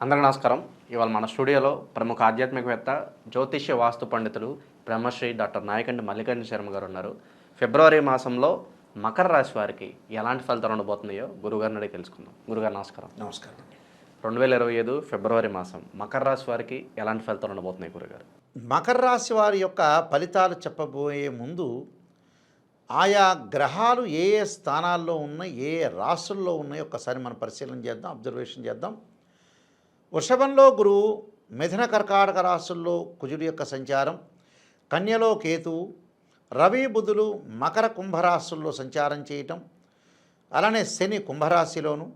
అందరికీ నమస్కారం. ఇవాళ మన స్టూడియోలో ప్రముఖ ఆధ్యాత్మికవేత్త జ్యోతిష్య వాస్తు పండితులు బ్రహ్మశ్రీ డాక్టర్ నాయకండి మల్లికార్జున శర్మ గారు ఉన్నారు. ఫిబ్రవరి మాసంలో మకర రాశి వారికి ఎలాంటి ఫలితాలు ఉండబోతున్నాయో గురుగారిని అడిగి తెలుసుకుందాం. గురుగారు నమస్కారం. నమస్కారం. రెండు వేల ఇరవై ఐదు ఫిబ్రవరి మాసం మకర రాశి వారికి ఎలాంటి ఫలితాలు ఉండబోతున్నాయి గురుగారు? మకర రాశి వారి యొక్క ఫలితాలు చెప్పబోయే ముందు ఆయా గ్రహాలు ఏ ఏ స్థానాల్లో ఉన్నాయి ఏ ఏ రాశుల్లో ఉన్నాయో ఒక్కసారి మనం పరిశీలన చేద్దాం అబ్జర్వేషన్ చేద్దాం. వృషభంలో గురువు మిథున కర్కాటక రాశుల్లో కుజుడి యొక్క సంచారం కన్యలో కేతువు రవి బుధులు మకర కుంభరాశుల్లో సంచారం చేయటం అలానే శని కుంభరాశిలోను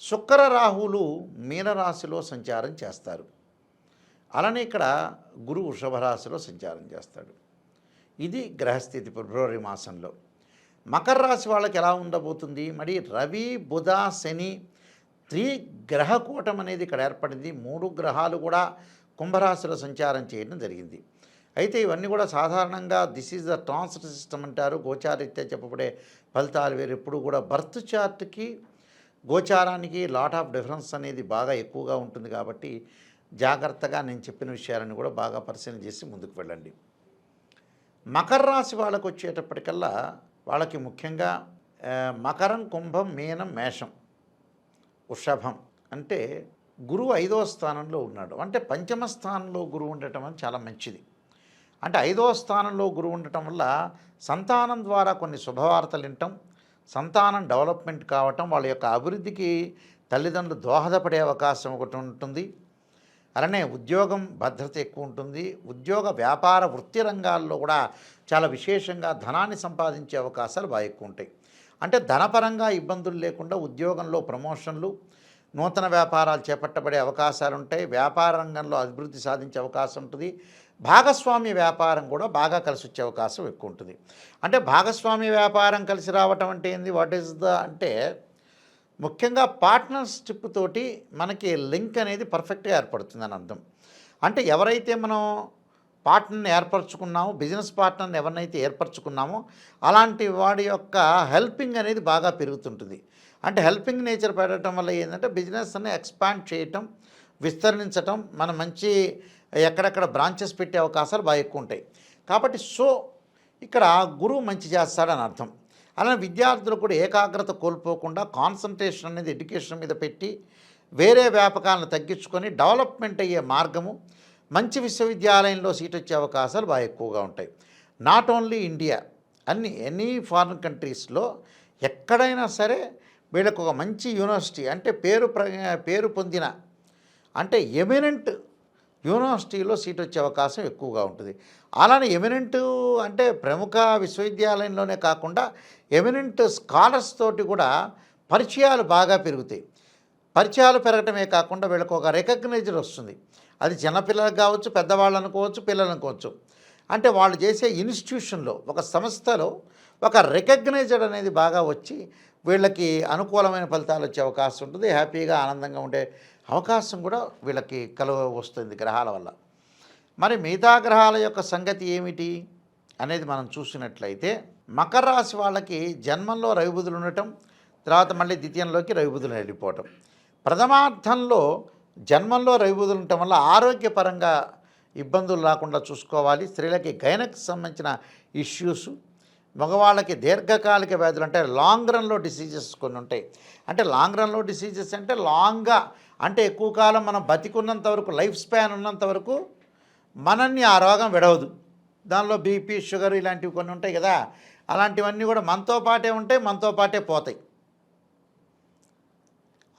శుక్ర రాహువులు మీనరాశిలో సంచారం చేస్తారు. అలానే ఇక్కడ గురు వృషభ రాశిలో సంచారం చేస్తాడు. ఇది గ్రహస్థితి ఫిబ్రవరి మాసంలో. మకర రాశి వాళ్ళకి ఎలా ఉండబోతుంది? మరి రవి బుధ శని త్రి గ్రహకూటం అనేది ఇక్కడ ఏర్పడింది. మూడు గ్రహాలు కూడా కుంభరాశిలో సంచారం చేయడం జరిగింది. అయితే ఇవన్నీ కూడా సాధారణంగా this is the transfer system అంటారు. గోచారీత్యా చెప్పబడే ఫలితాలు వేరు. ఎప్పుడు కూడా బర్త్ చార్ట్కి గోచారానికి లాట్ ఆఫ్ డిఫరెన్స్ అనేది బాగా ఎక్కువగా ఉంటుంది కాబట్టి జాగ్రత్తగా నేను చెప్పిన విషయాలను కూడా బాగా పరిశీలన చేసి ముందుకు వెళ్ళండి. మకర రాశి వాళ్ళకు వచ్చేటప్పటికల్లా వాళ్ళకి ముఖ్యంగా మకరం కుంభం మీనం మేషం వృషభం అంటే గురువు ఐదవ స్థానంలో ఉన్నాడు. అంటే పంచమ స్థానంలో గురువు ఉండటం అని చాలా మంచిది. అంటే ఐదవ స్థానంలో గురువు ఉండటం వల్ల సంతానం ద్వారా కొన్ని శుభవార్తలు వినటం సంతానం డెవలప్మెంట్ కావటం వాళ్ళ యొక్క అభివృద్ధికి తల్లిదండ్రులు దోహదపడే అవకాశం ఒకటి ఉంటుంది. అలానే ఉద్యోగం భద్రత ఎక్కువ ఉంటుంది. ఉద్యోగ వ్యాపార వృత్తి రంగాల్లో కూడా చాలా విశేషంగా ధనాన్ని సంపాదించే అవకాశాలు బాగా ఎక్కువ ఉంటాయి. అంటే ధనపరంగా ఇబ్బందులు లేకుండా ఉద్యోగంలో ప్రమోషన్లు నూతన వ్యాపారాలు చేపట్టబడే అవకాశాలు ఉంటాయి వ్యాపార రంగంలో అభివృద్ధి సాధించే అవకాశం ఉంటుంది. భాగస్వామ్య వ్యాపారం కూడా బాగా కలిసి వచ్చే అవకాశం ఎక్కువ ఉంటుంది అంటే భాగస్వామ్య వ్యాపారం కలిసి రావటం అంటే ఏంది? వాట్ ఈస్ ద అంటే ముఖ్యంగా పార్ట్నర్షిప్ తోటి మనకి లింక్ అనేది పర్ఫెక్ట్గా ఏర్పడుతుందని అర్థం. అంటే ఎవరైతే మనం పార్ట్నర్ని ఏర్పరచుకున్నాము బిజినెస్ పార్ట్నర్ని ఎవరినైతే ఏర్పరచుకున్నామో అలాంటి వాడి యొక్క హెల్పింగ్ అనేది బాగా పెరుగుతుంటుంది. అంటే హెల్పింగ్ నేచర్ పెట్టడం వల్ల ఏంటంటే బిజినెస్ని ఎక్స్పాండ్ చేయటం విస్తరించటం మన మంచి ఎక్కడెక్కడ బ్రాంచెస్ పెట్టే అవకాశాలు బాగా ఎక్కువ ఉంటాయి. కాబట్టి సో ఇక్కడ గురువు మంచి చేస్తాడని అర్థం. అలానే విద్యార్థులు కూడా ఏకాగ్రత కోల్పోకుండా కాన్సన్ట్రేషన్ అనేది ఎడ్యుకేషన్ మీద పెట్టి వేరే వ్యాపకాలను తగ్గించుకొని డెవలప్మెంట్ అయ్యే మార్గము మంచి విశ్వవిద్యాలయంలో సీట్ వచ్చే అవకాశాలు బాగా ఎక్కువగా ఉంటాయి. నాట్ ఓన్లీ ఇండియా అన్ని ఎనీ ఫారిన్ కంట్రీస్లో ఎక్కడైనా సరే వీళ్ళకు ఒక మంచి యూనివర్సిటీ అంటే పేరు ప్ర పేరు పొందిన అంటే ఎమినెంట్ యూనివర్సిటీలో సీట్ వచ్చే అవకాశం ఎక్కువగా ఉంటుంది. అలానే ఎమినెంట్ అంటే ప్రముఖ విశ్వవిద్యాలయంలోనే కాకుండా ఎమినెంట్ స్కాలర్స్ తోటి కూడా పరిచయాలు బాగా పెరుగుతాయి. పరిచయాలు పెరగటమే కాకుండా వీళ్ళకు ఒక రికగ్నైజర్ వస్తుంది. అది చిన్నపిల్లలకు కావచ్చు పెద్దవాళ్ళు అనుకోవచ్చు పిల్లలు అనుకోవచ్చు. అంటే వాళ్ళు చేసే ఇన్స్టిట్యూషన్లో ఒక సంస్థలో ఒక రికగ్నైజ్డ్ అనేది బాగా వచ్చి వీళ్ళకి అనుకూలమైన ఫలితాలు వచ్చే అవకాశం ఉంటుంది. హ్యాపీగా ఆనందంగా ఉండే అవకాశం కూడా వీళ్ళకి కలువ వస్తుంది గ్రహాల వల్ల. మరి మిగతా గ్రహాల యొక్క సంగతి ఏమిటి అనేది మనం చూసినట్లయితే మకర రాశి వాళ్ళకి జన్మంలో రవిబుధులు ఉండటం తర్వాత మళ్ళీ ద్వితీయంలోకి రవిబుధులు వెళ్ళిపోవటం. ప్రథమార్థంలో జన్మంలో రవిబుధులు ఉండటం వల్ల ఆరోగ్యపరంగా ఇబ్బందులు రాకుండా చూసుకోవాలి. స్త్రీలకి గైనకు సంబంధించిన ఇష్యూస్ మగవాళ్ళకి దీర్ఘకాలిక వ్యాధులు అంటే లాంగ్ రన్లో డిసీజెస్ కొన్ని ఉంటాయి. అంటే లాంగ్ రన్లో డిసీజెస్ అంటే లాంగ్గా అంటే ఎక్కువ కాలం మనం బతికున్నంత వరకు లైఫ్ స్పాన్ ఉన్నంత వరకు మనల్ని ఆ రోగం విడవదు. దానిలో బీపీ షుగర్ ఇలాంటివి కొన్ని ఉంటాయి కదా. అలాంటివన్నీ కూడా మనతో పాటే ఉంటాయి మనతో పాటే పోతాయి.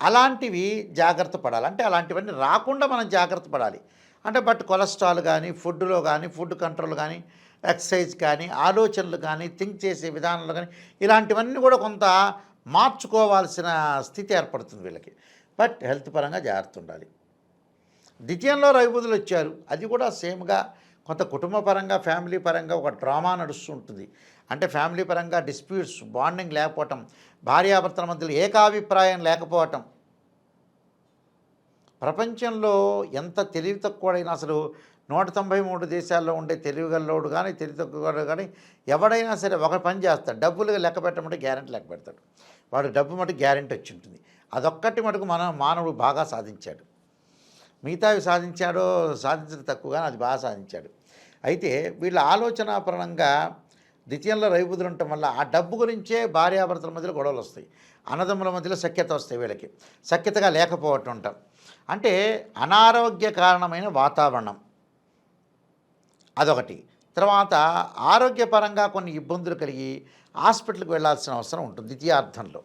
అలాంటివి జాగ్రత్త పడాలి. అంటే అలాంటివన్నీ రాకుండా మనం జాగ్రత్త పడాలి. అంటే బట్ కొలెస్ట్రాల్ కానీ ఫుడ్లో కానీ ఫుడ్ కంట్రోల్ కానీ ఎక్సర్సైజ్ కానీ ఆలోచనలు కానీ థింక్ చేసే విధానాలు కానీ ఇలాంటివన్నీ కూడా కొంత మార్చుకోవాల్సిన స్థితి ఏర్పడుతుంది వీళ్ళకి. బట్ హెల్త్ పరంగా జాగ్రత్త ఉండాలి. ద్వితీయంలో రవిబుధులు వచ్చారు. అది కూడా సేమ్గా కొంత కుటుంబ పరంగా ఫ్యామిలీ పరంగా ఒక డ్రామా నడుస్తుంటుంది. అంటే ఫ్యామిలీ పరంగా డిస్ప్యూట్స్ బాండింగ్ లేకపోవటం భార్యాభర్తల మధ్యలో ఏకాభిప్రాయం లేకపోవటం. ప్రపంచంలో ఎంత తెలివి తక్కువడైనా అసలు నూట తొంభై మూడు దేశాల్లో ఉండే తెలివిగల్లోడు కానీ తెలివి తక్కువ కానీ ఎవడైనా సరే ఒక పని చేస్తాడు. డబ్బులుగా లెక్క పెట్టమంటే గ్యారెంటీ లెక్క పెడతాడు. వాడు డబ్బు మటుకు గ్యారెంటీ వచ్చి ఉంటుంది అదొక్కటి మటుకు మన మానవుడు బాగా సాధించాడు. మిగతావి సాధించాడో సాధించడం తక్కువగా అది బాగా సాధించాడు. అయితే వీళ్ళ ఆలోచనాపరంగా ద్వితీయంలో రవిబుద్ధులు ఉండటం వల్ల ఆ డబ్బు గురించే భార్యాభర్తల మధ్యలో గొడవలు వస్తాయి. అన్నదమ్ముల మధ్యలో సఖ్యత వస్తాయి వీళ్ళకి. సఖ్యతగా లేకపోవటం ఉంటాం అంటే అనారోగ్య కారణమైన వాతావరణం. అదొకటి. తర్వాత ఆరోగ్యపరంగా కొన్ని ఇబ్బందులు కలిగి హాస్పిటల్కి వెళ్ళాల్సిన అవసరం ఉంటుంది ద్వితీయార్థంలో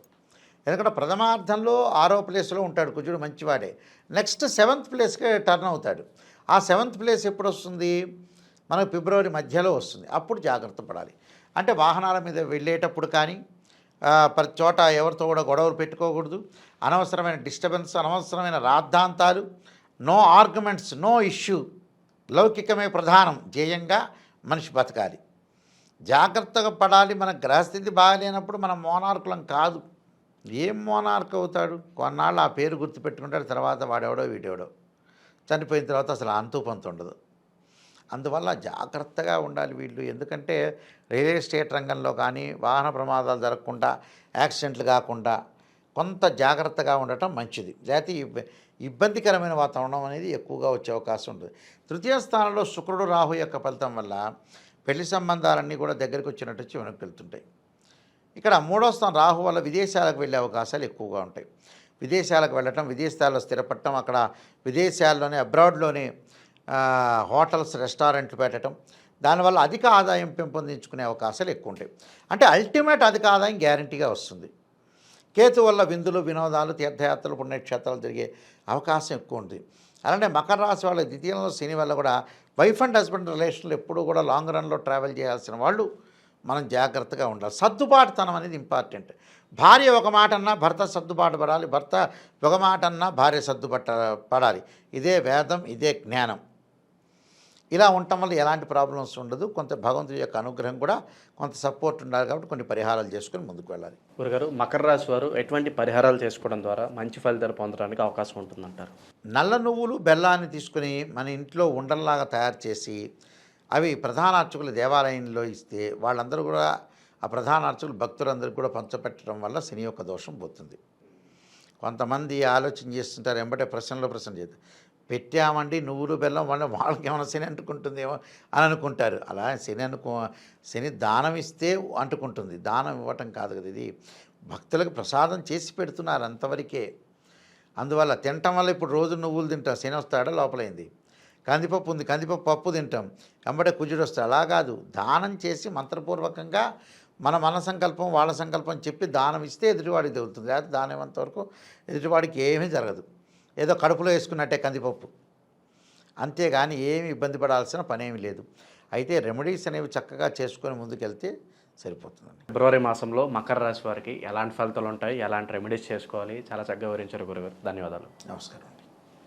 ఎందుకంటే ప్రథమార్థంలో ఆరో ప్లేస్లో ఉంటాడు కుజుడు మంచివాడే. నెక్స్ట్ సెవెంత్ ప్లేస్కి టర్న్ అవుతాడు. ఆ సెవెంత్ ప్లేస్ ఎప్పుడు వస్తుంది మనకు ఫిబ్రవరి మధ్యలో వస్తుంది. అప్పుడు జాగ్రత్త పడాలి. అంటే వాహనాల మీద వెళ్ళేటప్పుడు కానీ ప్రతి చోట ఎవరితో కూడా గొడవలు పెట్టుకోకూడదు. అనవసరమైన డిస్టర్బెన్స్ అనవసరమైన రాద్ధాంతాలు నో ఆర్గ్యుమెంట్స్ నో ఇష్యూ లౌకికమే ప్రధానం ధ్యేయంగా మనిషి బతకాలి. జాగ్రత్తగా పడాలి మన గ్రహస్థితి బాగాలేనప్పుడు మనం మోనార్కులం కాదు. ఏం మోనార్క్ అవుతాడు? కొన్నాళ్ళు ఆ పేరు గుర్తుపెట్టుకుంటాడు తర్వాత వాడెవడో వీడెవడో. చనిపోయిన తర్వాత అసలు అంతు పంతు ఉండదు. అందువల్ల జాగ్రత్తగా ఉండాలి వీళ్ళు. ఎందుకంటే రియల్ ఎస్టేట్ రంగంలో కానీ వాహన ప్రమాదాలు జరగకుండా యాక్సిడెంట్లు కాకుండా కొంత జాగ్రత్తగా ఉండటం మంచిది. లేకపోతే ఇబ్బందికరమైన వాతావరణం అనేది ఎక్కువగా వచ్చే అవకాశం ఉంటుంది. తృతీయ స్థానంలో శుక్రుడు రాహు యొక్క ఫలితం వల్ల పెళ్ళి సంబంధాలన్నీ కూడా దగ్గరికి వచ్చినట్టు వచ్చి వెనక్కి వెళ్తుంటాయి. ఇక్కడ మూడో స్థానం రాహు వల్ల విదేశాలకు వెళ్ళే అవకాశాలు ఎక్కువగా ఉంటాయి. విదేశాలకు వెళ్ళటం విదేశాల్లో స్థిరపడటం అక్కడ విదేశాల్లోనే అబ్రాడ్లోనే హోటల్స్ రెస్టారెంట్లు పెట్టడం. దానివల్ల అధిక ఆదాయం పెంపొందించుకునే అవకాశాలు ఎక్కువ ఉంటాయి అంటే అల్టిమేట్ అధిక ఆదాయం గ్యారంటీగా వస్తుంది. కేతు వల్ల విందులు వినోదాలు తీర్థయాత్రలు పుణ్యక్షేత్రాలు జరిగే అవకాశం ఎక్కువ ఉంది అలానే మకర రాశి వాళ్ళ ద్వితీయంలో శని వల్ల కూడా వైఫ్ అండ్ హస్బెండ్ రిలేషన్లు ఎప్పుడూ కూడా లాంగ్ రన్లో ట్రావెల్ చేయాల్సిన వాళ్ళు మనం జాగ్రత్తగా ఉండాలి. సర్దుబాటుతనం అనేది ఇంపార్టెంట్. భార్య ఒక మాట అన్నా భర్త సర్దుబాటు పడాలి. భర్త ఒక మాట అన్నా భార్య సర్దుబట్ట పడాలి. ఇదే వేదం ఇదే జ్ఞానం. ఇలా ఉండటం వల్ల ఎలాంటి ప్రాబ్లమ్స్ ఉండదు. కొంత భగవంతుడి యొక్క అనుగ్రహం కూడా కొంత సపోర్ట్ ఉండాలి కాబట్టి కొన్ని పరిహారాలు చేసుకొని ముందుకు వెళ్ళాలి. గురుగారు మకర రాశి వారు ఎటువంటి పరిహారాలు చేసుకోవడం ద్వారా మంచి ఫలితాలు పొందడానికి అవకాశం ఉంటుందంటారు? నల్ల నువ్వులు బెల్లాన్ని తీసుకుని మన ఇంట్లో ఉండల్లాగా తయారు చేసి అవి ప్రధాన అర్చకుల దేవాలయంలో ఇస్తే వాళ్ళందరూ కూడా ఆ ప్రధాన అర్చకులు భక్తులందరికీ కూడా పంచపెట్టడం వల్ల శని యొక్క దోషం పోతుంది. కొంతమంది ఆలోచన చేస్తుంటారు ఎంబటే ప్రశ్నలో ప్రశ్న చేస్తారు పెట్టామండి నువ్వులు బెల్లం వల్ల వాళ్ళకి ఏమైనా శని అంటుకుంటుందేమో అని అనుకుంటారు. అలా శని అనుకో శని దానం ఇస్తే అంటుకుంటుంది. దానం ఇవ్వటం కాదు కదా ఇది. భక్తులకు ప్రసాదం చేసి పెడుతున్నారు అంతవరకే. అందువల్ల తినటం వల్ల ఇప్పుడు రోజు నువ్వులు తింటాం శని వస్తాడా లోపలైంది? కందిపప్పు ఉంది కందిపప్పు పప్పు తింటాం. వెంబడే కుజుడు వస్తాడు. అలా కాదు. దానం చేసి మంత్రపూర్వకంగా మన మన సంకల్పం వాళ్ళ సంకల్పం చెప్పి దానం ఇస్తే ఎదుటివాడికి తగులుతుంది. లేకపోతే దానం అంతవరకు ఎదుటివాడికి ఏమీ జరగదు. ఏదో కడుపులో వేసుకున్నట్టే కందిపప్పు. అంతేగాని ఏమి ఇబ్బంది పడాల్సిన పనేమి లేదు. అయితే రెమెడీస్ అనేవి చక్కగా చేసుకొని ముందుకెళ్తే సరిపోతుందండి. ఫిబ్రవరి మాసంలో మకర రాశి వారికి ఎలాంటి ఫలితాలు ఉంటాయి? ఎలాంటి రెమెడీస్ చేసుకోవాలి? చాలా చక్కగా వివరించారు గురుగారు. ధన్యవాదాలు. నమస్కారం.